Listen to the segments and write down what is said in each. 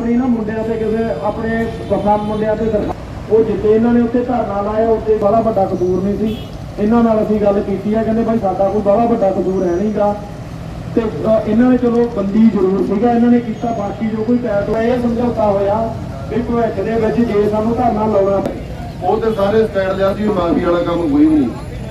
ਆਪਣੀ ਨਾ ਮੁੰਡਿਆਂ ਤੇ ਕਿਸੇ ਆਪਣੇ ਵਫਾ ਮੁੰਡਿਆਂ ਤੇ ਉਹ ਜਿੱਤੇ ਇਹਨਾਂ ਨੇ ਉੱਥੇ ਧਰਨਾ ਲਾਇਆ ਉੱਤੇ ਬੜਾ ਵੱਡਾ ਕਸੂਰ ਨਹੀਂ ਸੀ। ਇਹਨਾਂ ਨਾਲ ਅਸੀਂ ਗੱਲ ਕੀਤੀ ਹੈ ਕਹਿੰਦੇ ਭਾਈ ਸਾਡਾ ਕੋਈ ਬੜਾ ਵੱਡਾ ਕਸੂਰ ਹੈ ਨਹੀਂਗਾ। ਤੇ ਇਹਨਾਂ ਨੇ ਚਲੋ ਬੰਦੀ ਜ਼ਰੂਰ ਸੀਗਾ, ਇਹਨਾਂ ਨੇ ਕੀਤਾ ਬਾਕੀ ਜੋ ਕੋਈ ਟੈਟ ਹੋਇਆ ਇਹ ਸਮਝੌਤਾ ਹੋਇਆ ਵੀ ਭਵਿੱਖ ਦੇ ਵਿੱਚ ਜੇ ਸਾਨੂੰ ਧਰਨਾ ਲਾਉਣਾ ਪਏ। ਉਹ ਤੇ ਸਾਰੇ ਸਟੈਂਡ ਲਿਆ ਸੀ, ਮਾਫੀ ਵਾਲਾ ਕੰਮ ਕੋਈ ਵੀ ਨਹੀਂ।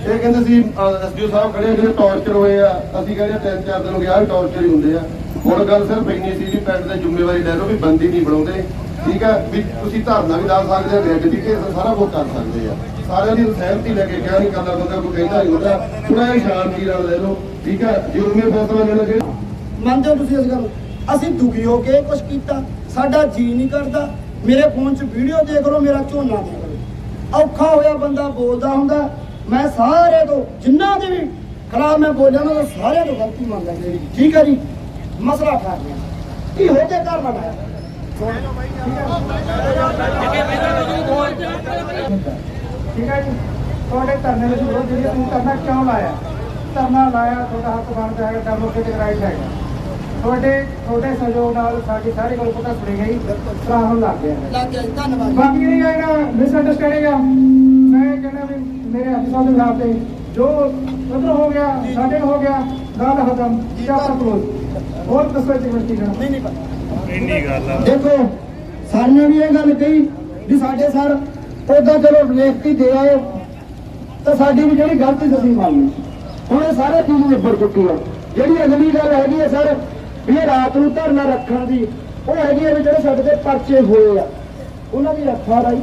ਇਹ ਕਹਿੰਦੇ ਸੀ ਐਸਡੀਓ ਸਾਹਿਬ ਖੜੇ ਜਿਹੜੇ ਟੌਰਚਰ ਹੋਏ ਆ। ਅਸੀਂ ਕਹਿੰਦੇ ਤਿੰਨ ਚਾਰ ਦਿਨ ਹੋ ਗਿਆ ਟੌਰਚਰ ਹੀ ਹੁੰਦੇ ਆ। ਹੁਣ ਗੱਲ ਸਿਰਫ ਇੰਨੀ ਸੀ ਵੀ ਪਿੰਡ ਦੇ ਜ਼ਿੰਮੇਵਾਰੀ ਲੈ ਲਓ ਵੀ ਬੰਦੀ ਨਹੀਂ ਬਣਾਉਂਦੇ। ਠੀਕ ਹੈ, ਵੀ ਤੁਸੀਂ ਧਰਨਾ ਵੀ ਲਾ ਸਕਦੇ ਆ ਰੈਡ ਦੀ ਕੇਸ ਸਾਰਾ ਕੁਝ ਕਰ ਸਕਦੇ ਆ। ਸਾਰਿਆਂ ਦੀ ਸਹਿਮਤੀ ਲੈ ਕੇ ਕਿਹਾ ਨਹੀਂ ਕਰਦਾ ਬੰਦਾ, ਕੋਈ ਕਹਿੰਦਾ ਨਹੀਂ ਹੁੰਦਾ। ਥੋੜਾ ਜਿਹਾ ਸ਼ਾਂਤੀ ਨਾਲ ਲੈ ਲਓ, ਠੀਕ ਹੈ, ਜੇ ਫੈਸਲਾ ਲੈਣਾ ਚਾਹੀਦਾ। ਮੰਨਦੇ ਹੋ ਤੁਸੀਂ ਇਸ ਗੱਲ ਅਸੀਂ ਦੁਖੀ ਹੋ ਕੇ ਕੁਝ ਕੀਤਾ। ਸਾਡਾ ਜੀ ਨਹੀਂ ਕਰਦਾ। ਮੇਰੇ ਫੋਨ 'ਚ ਵੀਡੀਓ ਦੇਖ ਲਓ, ਮੇਰਾ ਝੋਨਾ ਦੇਖ ਲਓ। ਔਖਾ ਹੋਇਆ ਬੰਦਾ ਬੋਲਦਾ ਹੁੰਦਾ। ਮੈਂ ਸਾਰੇ ਤੋਂ, ਜਿੰਨਾ ਦੇ ਵੀ ਖਰਾਬ ਮੈਂ ਬੋਲਿਆ ਨਾ ਸਾਰਿਆਂ ਤੋਂ ਗਲਤੀ ਮੰਨਦਾ। ਮੇਰੀ ਠੀਕ ਹੈ ਜੀ? ਮਸਲਾ ਕਰ ਲਿਆ ਕੀ ਹੋ ਕੇ ਘਰ ਬਣਾਇਆ ਠੀਕ ਹੈ ਜੀ ਤੁਹਾਡੇ ਧਰਨੇ ਵਿੱਚ ਵਿਰੋਧ ਜਿਹੜੀ ਤੁਸੀਂ ਧਰਨਾ ਕਿਉਂ ਲਾਇਆ ਧਰਨਾ ਲਾਇਆ ਤੁਹਾਡਾ ਹੱਕ ਬਣਦਾ ਹੈ ਡੈਮੋਕ੍ਰੈਟਿਕ ਰਾਈਟ ਹੈ ਤੁਹਾਡੇ ਤੁਹਾਡੇ ਸਹਿਯੋਗ ਨਾਲ ਸਾਡੀ ਸਾਰੀ ਗੱਲ ਪਤਾ ਸੁਣੀ ਗਈ ਸਰਾਹਣ ਲੱਗ ਗਿਆ ਹੈ ਲੱਗ ਗਿਆ ਜੀ, ਧੰਨਵਾਦ ਬਾਕੀ ਜਿਹੜੀ ਹੈ ਨਾ ਮਿਸ ਅੰਡਰਸਟੈਂਡਿੰਗ ਆ ਮੈਂ ਕਹਿੰਦਾ ਵੀ ਮੇਰੇ ਹੱਥ ਸਾਹਿਬ ਦੇ ਖਿਲਾਫ ਤੇ ਜੋ ਉਧਰ ਹੋ ਗਿਆ ਸਾਡੇ ਨੂੰ ਹੋ ਗਿਆ ਗੱਲ ਖਤਮ ਚਾਪਾ ਕਲੋਜ਼ ਹੋਰ ਦੱਸੋ ਜੀ ਮਰਤੀ ਕਰਨਾ ਨਹੀਂ ਨਹੀਂ ਪਤਾ ਦੇਖੋ ਸਾਨੇ ਵੀ ਇਹ ਗੱਲ ਕਹੀ ਵੀ ਸਾਡੇ ਸਰ ਉਦਾਂ ਚਲੋ ਲਿਖਤੀ ਦੇ ਆਏ ਤਾਂ ਸਾਡੀ ਵੀ ਜਿਹੜੀ ਗਲਤੀ ਸੀ ਮੰਨ ਲਈ। ਹੁਣ ਇਹ ਸਾਰੇ ਚੀਜ਼ ਨਿਬੜ ਚੁੱਕੀ ਆ। ਜਿਹੜੀ ਅਗਲੀ ਗੱਲ ਹੈਗੀ ਹੈ ਸਰ ਵੀ ਇਹ ਰਾਤ ਨੂੰ ਧਰਨਾ ਰੱਖਣ ਦੀ ਉਹ ਹੈਗੀ ਹੈ ਵੀ ਜਿਹੜੇ ਸਾਡੇ ਤੇ ਪਰਚੇ ਹੋਏ ਆ ਉਹਨਾਂ ਦੀ ਰੱਖਾ ਰਾਈ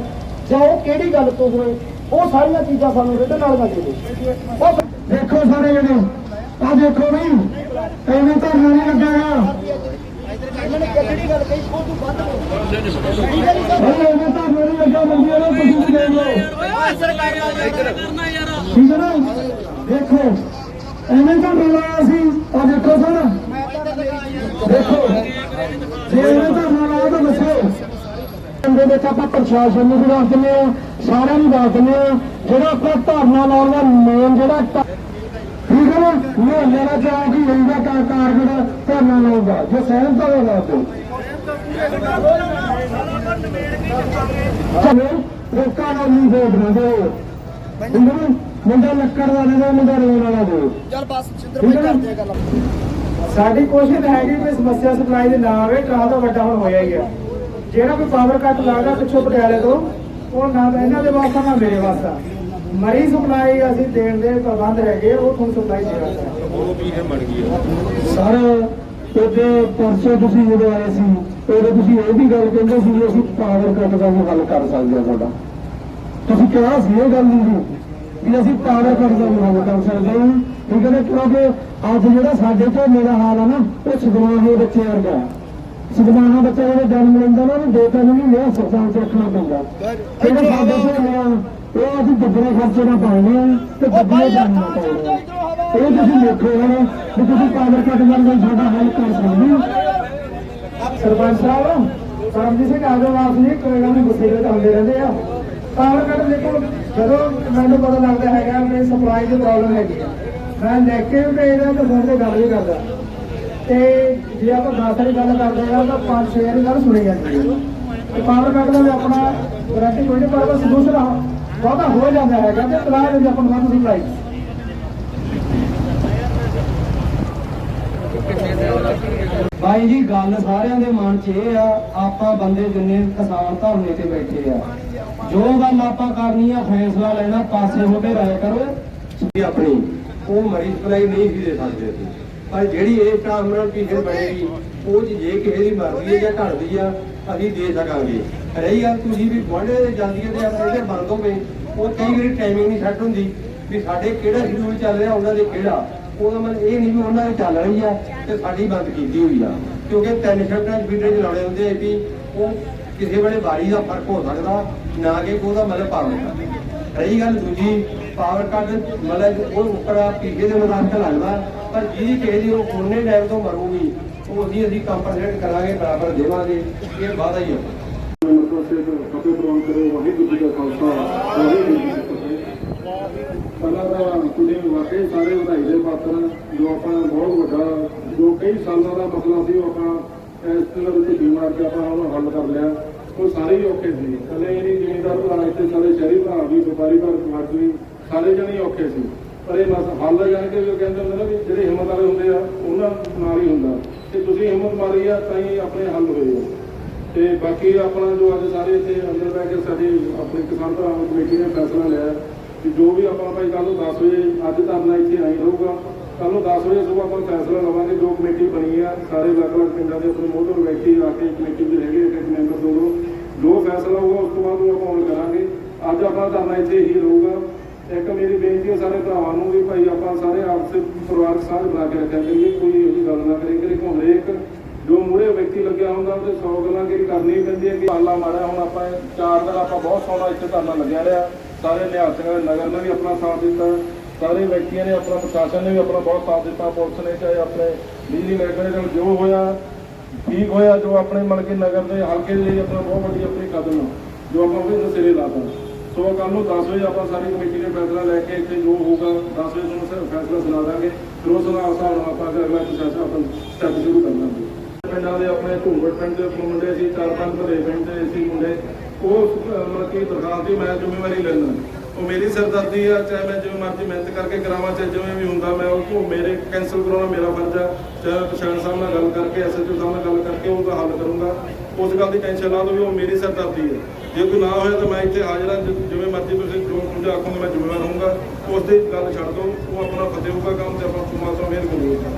ਜਾਂ ਉਹ ਕਿਹੜੀ ਗੱਲ ਤੋਂ ਹੋਏ ਉਹ ਸਾਰੀਆਂ ਚੀਜ਼ਾਂ ਸਾਨੂੰ ਰਿਟਨ ਨਾਲ ਦੇ ਦਿਓ। ਉਹ ਦੇਖੋ ਸਾਰੇ ਜਿਹੜੇ ਆ ਦੇਖੋ ਵੀ ਐਵੇਂ ਧਰਨਾ ਨਹੀਂ ਲੱਗਾਗਾ ਇਹਨਾਂ ਨੇ ਕਿਹੜੀ ਗੱਲ ਕਹੀ ਉਹ ਤੋਂ ਵੱਧ ਠੀਕ ਹੈ ਨੂੰ ਠੀਕ ਹੈ ਨਾ ਦੇਖੋ ਐਵੇਂ ਤਾਂ ਲਾਇਆ ਸੀ ਆ ਦੇਖੋ ਸਰ ਦੇਖੋ ਜੇ ਐਵੇਂ ਤਾਂ ਲਾਇਆ ਤਾਂ ਦੱਸੋ ਦੇ ਵਿੱਚ ਆਪਾਂ ਪ੍ਰਸ਼ਾਸਨ ਨੂੰ ਵੀ ਦੱਸ ਦਿੰਦੇ ਆ ਸਾਰਿਆਂ ਨੂੰ ਦੱਸ ਦਿੰਦੇ ਆ ਜਿਹੜਾ ਆਪਾਂ ਧਰਨਾ ਲਾਉਣ ਦਾ ਮੇਨ ਜਿਹੜਾ ਠੀਕ ਹੈ ਨਾ ਮਹੱਲੇ ਦਾ ਚਾਹ ਕੀ ਹੋਊਗਾ ਤਾਂ ਕਾਰਗੜ ਧਰਨਾ ਲਾਉਂਦਾ। ਜੇ ਸਹਿਮਤ ਹੋਵੇ ਨਾ ਚਲੋ ਲੋਕਾਂ ਨੂੰ ਨਹੀਂ ਵੋਟ ਨਾ ਦਿਓ। ਹੈ ਨਾ? ਮੁੰਡਾ ਲੱਕੜ ਦਾ ਦੇ ਦਿਓ, ਮੁੰਡਾ ਰੋਣ ਵਾਲਾ ਦਿਓ। ਚੱਲ ਬਸ ਸਿੰਦਰ ਭਾਈ ਹੈ? ਕਰਦੇ ਆ ਗੱਲ। ਸਾਡੀ ਕੋਸ਼ਿਸ਼ ਹੈਗੀ ਕਿ ਸਮੱਸਿਆ ਸਪਲਾਈ ਦੇ ਨਾ ਆਵੇ ਟਰਾਂ ਤੋਂ ਵੱਡਾ ਹੁਣ ਹੋਇਆ ਹੀ ਆ। ਜਿਹੜਾ ਕੋਈ ਪਾਵਰ ਕੱਟ ਲੱਗਦਾ ਪਿੱਛੋਂ ਪਟਿਆਲੇ ਤੋਂ ਉਹ ਨਾ ਇਹਨਾਂ ਦੇ ਵਾਸਤਾ ਨਾ ਮੇਰੇ ਵਾਸਤਾ। ਮਰੀ ਸਪਲਾਈ ਅਸੀਂ ਦੇਣ ਦੇ ਪ੍ਰਬੰਧ ਹੈਗੇ ਉਹ ਤੁਹਾਨੂੰ ਸਪਲਾਈ ਦੇ ਵਾਸਤਾ। ਸਰ ਉਹਦੇ ਪਰਸੋਂ ਤੁਸੀਂ ਜਦੋਂ ਆਏ ਸੀ ਉਦੋਂ ਤੁਸੀਂ ਇਹ ਵੀ ਗੱਲ ਕਹਿੰਦੇ ਸੀ ਵੀ ਅਸੀਂ ਪਾਵਰ ਕੱਟ ਦਾ ਵੀ ਹੱਲ ਕਰ ਸਕਦੇ ਹਾਂ ਤੁਹਾਡਾ। ਤੁਸੀਂ ਕਿਹਾ ਸੀ ਇਹ ਗੱਲ ਨਹੀਂ ਵੀ ਅਸੀਂ ਪਾਵਰ ਕੱਟ ਦਾ ਵੀ ਹੱਲ ਕਰ ਸਕਦੇ ਹਾਂ। ਠੀਕ ਹੈ ਕਿਉਂਕਿ ਅੱਜ ਜਿਹੜਾ ਸਾਡੇ ਝੋਨੇ ਦਾ ਹਾਲ ਹੈ ਨਾ ਉਹ ਸਦਮਾਹੇ ਬੱਚੇ ਵਰਗਾ। ਸਦਮਾਹਾ ਬੱਚਾ ਜਦੋਂ ਜਨਮ ਲੈਂਦਾ ਨਾ ਉਹਨੂੰ ਦੋ ਤਿੰਨ ਮਹੀਨੇ ਹਸਪਤਾਲ 'ਚ ਰੱਖਣਾ ਪੈਂਦਾ। ਜਿਹੜੇ ਸਾਡੇ ਝੋਨੇ ਆ ਉਹ ਅਸੀਂ ਦੁੱਗਣੇ ਖਰਚੇ ਨਾਲ ਪਾਉਂਦੇ ਆ ਤੇ ਦੁੱਗਣੇ ਦਾਮ ਨਾਲ ਆ ਇਹ ਤੁਸੀਂ ਦੇਖੋ ਹੁਣ ਵੀ ਤੁਸੀਂ ਪਾਵਰ ਕੱਟ ਦਾ ਸਾਡਾ ਹੱਲ ਕਰ ਸਕਦੇ ਹੋ। ਸਰਪੰਚ ਸਾਹਿਬ ਸਰਬਜੀਤ ਸਿੰਘ ਆਜੋ ਵਾਸ ਜੀ ਕੋਈ ਗੱਲ ਨਹੀਂ ਗੁੱਸੇ ਵਿੱਚ ਹੁੰਦੇ ਰਹਿੰਦੇ ਆ। ਪਾਵਰ ਕੱਟ ਦੇਖੋ ਜਦੋਂ ਮੈਨੂੰ ਪਤਾ ਲੱਗਦਾ ਹੈਗਾ ਕਿ ਸਪਲਾਈ ਦੀ ਪ੍ਰੋਬਲਮ ਹੈਗੀ ਆ। ਮੈਂ ਦੇਖ ਕੇ ਵੀ ਭੇਜਦਾ ਤੇ ਫੋਨ ਤੇ ਗੱਲ ਵੀ ਕਰਦਾ। ਤੇ ਜੇ ਆਪਾਂ 10 ਵਾਲੀ ਗੱਲ ਕਰਦੇ ਆ ਤਾਂ 5-6 ਵਾਲੀ ਗੱਲ ਸੁਣੀ ਜਾਂਦੀ ਹੈ ਪਾਵਰ ਕੱਟ ਦਾ ਵੀ ਆਪਣਾ ਗਾਰੰਟੀ ਕੋਈ ਨਹੀਂ ਪਰ ਬਸ ਦੂਸਰਾ ਬਹੁਤਾ ਹੋ ਜਾਂਦਾ ਹੈਗਾ ਤੇ ਤਲਾਕ ਦੇ ਆਪਾਂ ਨੂੰ ਵੱਧ ਸਪਲਾਈ ਭਾਈ ਜੀ, ਗੱਲ ਸਾਰਿਆਂ ਦੇ ਮਨ 'ਚ ਇਹ ਆ, ਆਪਾਂ ਬੰਦੇ ਜਿੰਨੇ ਕਿਸਾਨ ਧਰਨੇ ਤੇ ਬੈਠੇ ਆ। ਜੋ ਗੱਲ ਆਪਾਂ ਕਰਨੀ ਆ, ਫੈਸਲਾ ਲੈਣਾ, ਪਾਸੇ ਹੋ ਕੇ ਰਾਏ ਕਰੋ। ਵੀ ਆਪਣੀ, ਉਹ ਮਰੀਜ਼ ਸਪਲਾਈ ਨਹੀਂ ਸੀ ਦੇ ਸਕਦੇ ਪਰ ਜਿਹੜੀ ਇਹ ਟਰਮੀਨਲ ਪੀਰੀਅਡ ਬਣੇਗੀ ਉਹ ਜੇ ਕਿਸੇ ਦੀ ਮਰਜ਼ੀ ਹੈ ਜਾਂ ਘਟਦੀ ਆ, ਅਸੀਂ ਦੇ ਸਕਾਂਗੇ। ਰਹੀ ਗੱਲ ਤੁਸੀਂ ਵੀ ਗੁਆਂਢੇ ਦੇ ਜਾਂਦੀ ਹੈ ਤੇ ਆਪਣੇ ਇੱਧਰ ਬੰਦ ਹੋਵੇ ਉਹ ਕਈ ਵਾਰੀ ਟਾਈਮਿੰਗ ਨਹੀਂ ਸੈੱਟ ਹੁੰਦੀ ਵੀ ਸਾਡੇ ਕਿਹੜਾ ਸ਼ਡਿਊਲ ਚੱਲ ਰਿਹਾ, ਉਹਨਾਂ ਦੇ ਕਿਹੜਾ। ਉਹਦਾ ਮਤਲਬ ਇਹ ਨਹੀਂ ਵੀ ਉਹਨਾਂ ਦੇ ਚੱਲ ਰਹੀ ਆ ਤੇ ਸਾਡੀ ਬੰਦ ਕੀਤੀ ਹੋਈ ਆ। ਕਿਉਂਕਿ ਤਿੰਨ ਸ਼ਿਫਟਾਂ ਸਪੀਡਾਂ ਚ ਲਾਉਣੇ ਹੁੰਦੇ ਆ ਵੀ ਉਹ ਕਿਸੇ ਵੇਲੇ ਵਾਰੀ ਦਾ ਫ਼ਰਕ ਹੋ ਸਕਦਾ, ਨਾ ਕਿ ਉਹਦਾ ਮਤਲਬ ਪਾਵਰ ਰਹੀ ਗੱਲ ਦੂਜੀ ਪਾਵਰ ਕੱਟ ਮਤਲਬ ਉਹ ਉੱਪਰ ਪੀਕੇ ਦੇ ਮੁਤਾਬਕ ਲੱਗਦਾ, ਪਰ ਜਿਹਦੀ ਕਿਸੇ ਦੀ ਉਹ ਉਹਨੇ ਟਾਈਮ ਤੋਂ ਮਰੂਗੀ, ਉਹ ਅਸੀਂ ਕੰਪਨਸੇਟ ਕਰਾਂਗੇ, ਬਰਾਬਰ ਦੇਵਾਂਗੇ, ਇਹ ਵਾਦਾ ਹੀ ਆ। ਫਤਿਹ ਪ੍ਰਵਾਨ ਕਰੋ, ਵਾਹਿਗੁਰੂ ਜੀ ਕਾ ਖਾਲਸਾ, ਵਾਹਿਗੁਰੂ ਜੀ ਪਹਿਲਾਂ ਤਾਂ ਕੁੜੀ ਵਾਕਈ ਸਾਰੇ ਵਧਾਈ ਦੇ ਪਾਤਰ ਜੋ ਆਪਾਂ ਬਹੁਤ ਵੱਡਾ, ਜੋ ਕਈ ਸਾਲਾਂ ਦਾ ਮਸਲਾ ਸੀ, ਉਹ ਆਪਾਂ ਇਸ ਤਰ੍ਹਾਂ ਦੇ ਬਿਮਾਰ ਤੇ ਆਪਾਂ ਹੁਣ ਹੱਲ ਕਰ ਲਿਆ। ਉਹ ਸਾਰੇ ਹੀ ਔਖੇ ਸੀ। ਇਕੱਲੇ ਇਹ ਨਹੀਂ ਜ਼ਿਮੀਂਦਾਰ ਭਰਾ ਇੱਥੇ ਸਾਰੇ ਸ਼ਹਿਰੀ ਭਰਾ ਵੀ ਵਪਾਰੀ ਭਰਾ ਸਮਾਜ ਵੀ ਸਾਰੇ ਜਣੇ ਔਖੇ ਸੀ। ਪਰ ਇਹ ਮਸ, ਹੱਲ ਜਾਣ ਕੇ ਵੀ ਕਹਿੰਦੇ ਹੁੰਦੇ ਨਾ ਵੀ ਜਿਹੜੇ ਹਿੰਮਤ ਵਾਲੇ ਹੁੰਦੇ ਆ, ਉਹਨਾਂ ਨਾਲ ਹੀ ਹੁੰਦਾ। ਤੇ ਤੁਸੀਂ ਹਿੰਮਤ ਮਾਰੀ ਆ, ਤਾਂ ਹੀ ਆਪਣੇ ਹੱਲ ਹੋਏ ਆ। ਤੇ ਬਾਕੀ ਆਪਣਾ ਜੋ ਅੱਜ ਸਾਰੇ ਇੱਥੇ ਅੰਦਰ ਬੈ ਕੇ ਸਾਡੇ ਆਪਣੇ ਕਿਸਾਨ ਭਰਾਵਾਂ ਕਮੇਟੀ ਨੇ ਫੈਸਲਾ ਲਿਆ ਕਿ ਜੋ ਵੀ ਆਪਾਂ ਭਾਈ ਕੱਲ ਨੂੰ 10 ਵਜੇ, ਅੱਜ ਧਰਨਾ ਇੱਥੇ ਆਈ ਰਹੂਗਾ। ਕੱਲ ਨੂੰ 10 ਵਜੇ ਸਵੇਰ ਆਪਾਂ ਫੈਸਲਾ ਲਵਾਂਗੇ, ਜੋ ਕਮੇਟੀ ਬਣੀ ਆ, ਸਾਰੇ ਅਲੱਗ-ਅਲੱਗ ਪਿੰਡਾਂ ਦੇ ਆਪਣੇ ਮੋਹਰ ਵਿਅਕਤੀ ਆ ਕੇ ਕਮੇਟੀ ਦੇ ਹੈਗੇ ਇੱਕ ਇੱਕ ਮੈਂਬਰ ਦੋ ਦੋ। ਜੋ ਫੈਸਲਾ ਹੋਊਗਾ, ਉਸ ਤੋਂ ਬਾਅਦ ਉਹ ਆਪਾਂ ਹੁਣ ਕਰਾਂਗੇ। ਅੱਜ ਆਪਣਾ ਧਰਨਾ ਇੱਥੇ ਹੀ ਰਹੂਗਾ। ਇੱਕ ਮੇਰੀ ਬੇਨਤੀ ਹੈ ਸਾਰੇ ਭਰਾਵਾਂ ਨੂੰ ਵੀ ਭਾਈ ਆਪਾਂ ਸਾਰੇ ਆਪਸੇ ਪਰਿਵਾਰਕ ਸਾਂਝ ਬਣਾ ਕੇ ਰੱਖਿਆ ਕਰੀਏ ਕੋਈ ਇਹੋ ਜਿਹੀ ਗੱਲ ਨਾ ਕਰੇ। ਕਿ ਹੁਣ ਇੱਕ ਜੋ ਮੂਰੇ ਵਿਅਕਤੀ ਲੱਗਿਆ ਹੁੰਦਾ ਉਹਦੇ 100 ਗੱਲਾਂ ਕਿ ਕਰਨੀ ਪੈਂਦੀ ਹੈ ਕਿ ਆਲਾ ਮਾਰਿਆ ਹੁਣ ਆਪਾਂ ਚਾਰ ਦਿਨ ਆਪਾਂ ਬਹੁਤ ਸੋਹਣਾ ਇੱਥੇ ਧਰਨਾ ਲੱਗਿਆ ਰਿਹਾ। ਸਾਰੇ ਨਿਹਾਲ ਸਿੰਘ ਨਗਰ ਨੇ ਵੀ ਆਪਣਾ ਸਾਥ ਦਿੱਤਾ ਸਾਰੇ ਵਿਅਕਤੀਆਂ ਨੇ ਆਪਣਾ ਪ੍ਰਸ਼ਾਸਨ ਨੇ ਵੀ ਆਪਣਾ ਬਹੁਤ ਸਾਥ ਦਿੱਤਾ ਪੁਲਿਸ ਨੇ ਚਾਹੇ ਆਪਣੇ ਬਿਜਲੀ ਮਹਿਕਮੇ ਨਾਲ ਜੋ ਹੋਇਆ ਠੀਕ ਹੋਇਆ ਜੋ ਆਪਣੇ ਮਨ ਕੇ ਨਗਰ ਦੇ ਹਲਕੇ ਦੇ ਲਈ ਆਪਣਾ ਬਹੁਤ ਵੱਡੀ ਆਪਣੀ ਕਦਮ ਆ, ਜੋ ਆਪਾਂ ਉਹਦੇ ਸਿਰੇ ਲਾਤਾ ਸੋ ਕੱਲ ਨੂੰ 10 ਵਜੇ ਆਪਾਂ ਸਾਰੀ ਕਮੇਟੀ ਨੇ ਫੈਸਲਾ ਲੈ ਕੇ ਇੱਥੇ ਜੋ ਹੋਊਗਾ 10 ਵਜੇ ਤੁਹਾਨੂੰ ਸਿਰ ਫੈਸਲਾ ਸੁਣਾ ਦਾਂਗੇ। ਫਿਰ ਉਸ ਨਾਲ ਹਿਸਾਬ ਨਾਲ ਆਪਾਂ ਫਿਰ ਅਗਲਾ ਪ੍ਰੋਸੈਸ ਆਪਾਂ ਸਟੈਪ ਸ਼ੁਰੂ ਕਰ ਲਾਂਗੇ ਪਿੰਡਾਂ ਦੇ ਆਪਣੇ ਘੂੰਗੜ ਪਿੰਡ ਦੇ ਮੁੰਡੇ ਸੀ, ਚਾਰ ਪੰਜ ਭਰੇ ਪਿੰਡ ਦੇ ਸੀ ਮੁੰਡੇ। ਉਹ, ਮਤਲਬ ਕਿ ਦਰਖਾਸਤ ਦੀ ਮੈਂ ਜ਼ਿੰਮੇਵਾਰੀ ਲੈਣਾ ਉਹ ਮੇਰੀ ਸਰਦਰਦੀ ਆ, ਚਾਹੇ ਮੈਂ ਜਿਵੇਂ ਮਰਜ਼ੀ ਮਿਹਨਤ ਕਰਕੇ ਕਰਾਵਾਂ ਚਾਹੇ ਜਿਵੇਂ ਵੀ ਹੁੰਦਾ, ਮੈਂ ਉਹ ਤੋਂ ਮੇਰੇ ਕੈਂਸਲ ਕਰਾਉਣਾ ਮੇਰਾ ਫਰਜ਼ ਆ। ਚਾਹੇ ਪਛਾਣ ਸਾਹਿਬ ਨਾਲ ਗੱਲ ਕਰਕੇ ਐਸਐਚਓ ਸਾਹਿਬ ਨਾਲ ਗੱਲ ਕਰਕੇ ਉਹਦਾ ਹੱਲ ਕਰੂੰਗਾ। ਉਸ ਗੱਲ ਦੀ ਟੈਨਸ਼ਨ ਲਾ ਦੋ ਵੀ ਉਹ ਮੇਰੀ ਸਰਦਰਦੀ ਹੈ ਜੇ ਕੋਈ ਨਾ ਹੋਇਆ ਤਾਂ ਮੈਂ ਇੱਥੇ ਹਾਜ਼ਰ ਹਾਂ ਤੁਸੀਂ ਜੋ ਸਮਝਾ ਮੈਂ ਜ਼ਿੰਮੇਵਾਰ ਰਹੂੰਗਾ ਉਸ ਦੀ ਗੱਲ ਛੱਡ ਦਿਓ ਉਹ ਆਪਣਾ ਫਤਿਹ ਹੋਊਗਾ, ਕੰਮ ਤੇ ਆਪਾਂ ਪਰਮਾਤਮਾ ਮਿਹਰ ਕਰੂਗਾ